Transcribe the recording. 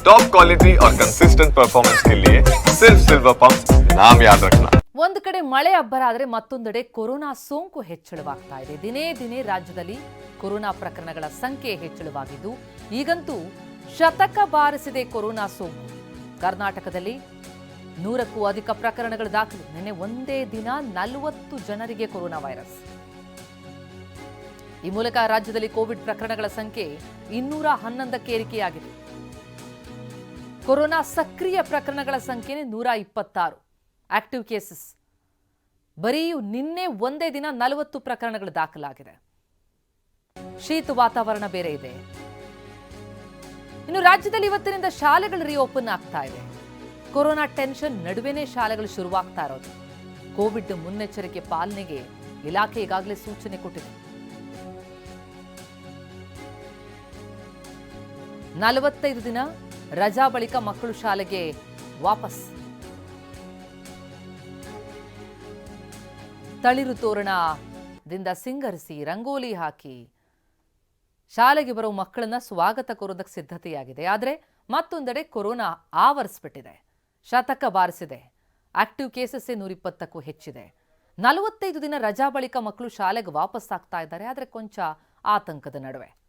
Top quality और consistent performance के लिए सिर्फ सिल्वर पंप नाम याद रखना ಒಂದು ಕಡೆ ಮಳೆ ಅಬ್ಬರ ಆದರೆ ಮತ್ತೊಂದೆಡೆ ಕೊರೋನಾ ಸೋಂಕು ಹೆಚ್ಚಳವಾಗ್ತಾ ಇದೆ ದಿನೇ ದಿನೇ ರಾಜ್ಯದಲ್ಲಿ ಕೊರೋನಾ ಪ್ರಕರಣಗಳ ಸಂಖ್ಯೆ ಹೆಚ್ಚಳವಾಗಿದ್ದು ಈಗಂತೂ ಶತಕ ಬಾರಿಸಿದೆ ಕೊರೋನಾ ಸೋಂಕು ಕರ್ನಾಟಕದಲ್ಲಿ ನೂರಕ್ಕೂ ಅಧಿಕ ಪ್ರಕರಣಗಳು ದಾಖಲು ನಿನ್ನೆ ಒಂದೇ ದಿನ ನಲವತ್ತು ಜನರಿಗೆ ಕೊರೋನಾ ವೈರಸ್ ಈ ಮೂಲಕ ರಾಜ್ಯದಲ್ಲಿ ಕೋವಿಡ್ ಪ್ರಕರಣಗಳ ಸಂಖ್ಯೆ ಇನ್ನೂರ ಹನ್ನೊಂದಕ್ಕೆ ಏರಿಕೆಯಾಗಿದೆ ಕೊರೋನಾ ಸಕ್ರಿಯ ಪ್ರಕರಣಗಳ ಸಂಖ್ಯೆ ನೂರ ಇಪ್ಪತ್ತಾರು. Active cases. ಬರೀ ನಿನ್ನೆ ಒಂದೇ ದಿನ ನಲವತ್ತು ಪ್ರಕರಣಗಳು ದಾಖಲಾಗಿದೆ. ಶೀತ ವಾತಾವರಣ ಬೇರೆ ಇದೆ. ಇನ್ನು ರಾಜ್ಯದಲ್ಲಿ ಇವತ್ತಿನಿಂದ ಶಾಲೆಗಳು ರಿಓಪನ್ ಆಗ್ತಾ ಇದೆ. ಕೊರೋನಾ ಟೆನ್ಷನ್ ನಡುವೆನೇ ಶಾಲೆಗಳು ಶುರುವಾಗ್ತಾ ಇರೋದು. ಕೋವಿಡ್ ಮುನ್ನೆಚ್ಚರಿಕೆ ಪಾಲನೆಗೆ ಇಲಾಖೆ ಈಗಾಗಲೇ ಸೂಚನೆ ಕೊಟ್ಟಿದೆ. ನಲವತ್ತೈದು ದಿನ ರಜಾ ಬಳಿಕ ಮಕ್ಕಳು ಶಾಲೆಗೆ ವಾಪಸ್. ತಳಿರು ತೋರಣದಿಂದ ಸಿಂಗರಿಸಿ ರಂಗೋಲಿ ಹಾಕಿ ಶಾಲೆಗೆ ಬರೋ ಮಕ್ಕಳನ್ನ ಸ್ವಾಗತ ಕೋರೋದಕ್ಕೆ ಸಿದ್ಧತೆಯಾಗಿದೆ. ಆದರೆ ಮತ್ತೊಂದೆಡೆ ಕೊರೋನಾ ಆವರಿಸ್ಬಿಟ್ಟಿದೆ. ಶತಕ ಬಾರಿಸಿದೆ. ಆಕ್ಟಿವ್ ಕೇಸಸ್ಸೇ ನೂರಿಪ್ಪತ್ತಕ್ಕೂ ಹೆಚ್ಚಿದೆ. ನಲವತ್ತೈದು ದಿನ ರಜಾ ಬಳಿಕ ಮಕ್ಕಳು ಶಾಲೆಗೆ ವಾಪಸ್ ಆಗ್ತಾ ಇದ್ದಾರೆ. ಆದರೆ ಕೊಂಚ ಆತಂಕದ ನಡುವೆ.